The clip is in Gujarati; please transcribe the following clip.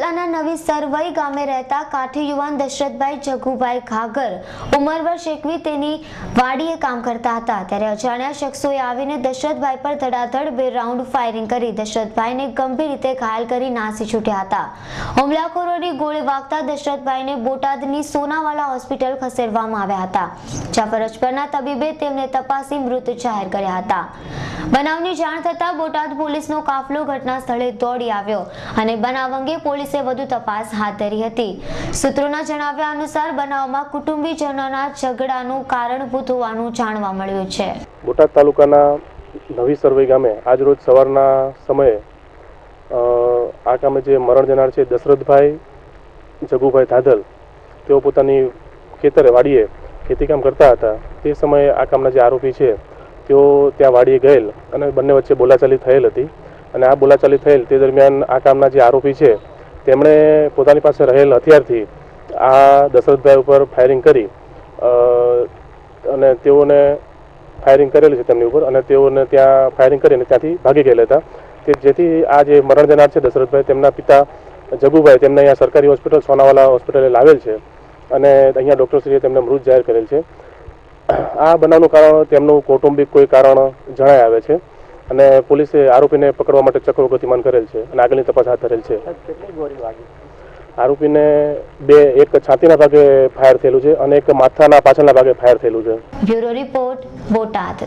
જિલ્લાના નવી સરવઈ ગામે રહેતા કાઠી યુવાન દશરથભાઈ જગુભાઈ ઘાગર ઉંમર વર્ષ એકવી તેની વાડીએ કામ કરતા હતા. ત્યારે અજાણ્યા શખ્સોએ આવીને દશરથભાઈ પર ધડાધડ બે રાઉન્ડ ફાયરિંગ કરી દશરથભાઈને ગંભીર રીતે ઘાયલ કરી નાસી છૂટ્યા હતા. હુમલાખોરોની ગોળી વાગતા દશરથભાઈને બોટાદની સોનાવાલા હોસ્પિટલ ખસેડવામાં આવ્યા હતા, જ્યાં ફરજ પરના તબીબે તેમને તપાસી મૃત જાહેર કર્યા હતા. બનાવની જાણ થતાં બોટાદ પોલીસનો કાફલો ઘટના સ્થળે દોડી આવ્યો અને બનાવ અંગે પોલીસે વધુ તપાસ હાથ ધરી હતી. સૂત્રોના જણાવ્યા અનુસાર બનાવમાં કુટુંબીજનોના ઝઘડાનું કારણભૂત હોવાનું જાણવા મળ્યું છે. બોટાદ તાલુકાના નવી સરવઈ ગામે આજરોજ સવારના સમયે આ ગામે જે મરણ જનાર છે દશરથભાઈ, જગુભાઈ ધાધલ, તેઓ પોતાની ખેતરે વાડીએ ખેતીકામ કરતા હતા. તે સમયે આ કામના જે આરોપી છે તેઓ ત્યાં વાડીએ ગયેલ અને બંને વચ્ચે બોલાચાલી થયેલ હતી. અને આ બોલાચાલી થયેલ તે દરમિયાન આ કામના જે આરોપી છે, તેમણે પોતાની પાસે રહેલ હથિયારથી આ દશરથભાઈ ઉપર ફાયરિંગ કરી અને તેઓને ફાયરિંગ કરેલી છે તેમની ઉપર અને તેઓને ત્યાં ફાયરિંગ કરીને ત્યાંથી ભાગી ગયેલા હતા. કે જેથી આ જે મરણ જનાર છે દશરથભાઈ, તેમના પિતા જગુભાઈ, તેમને અહીંયા સરકારી હોસ્પિટલ, સોનાવાલા હોસ્પિટલે લાવેલ છે અને અહીંયા ડૉક્ટરશ્રીએ તેમને મૃત જાહેર કરેલ છે. આ બનાવનું કારણ તેમનું કૌટુંબિક કોઈ કારણ જણાય આવે છે અને પોલીસે આરોપીને પકડવા માટે ચક્રો ગતિમાન કરેલ છે અને આગળની તપાસ હાથ ધરેલ છે. આરોપીને બે એક છાતીના ભાગે ફાયર થયેલું છે અને એક માથાના પાછળના ભાગે ફાયર થયેલું છે. Bureau report Botad.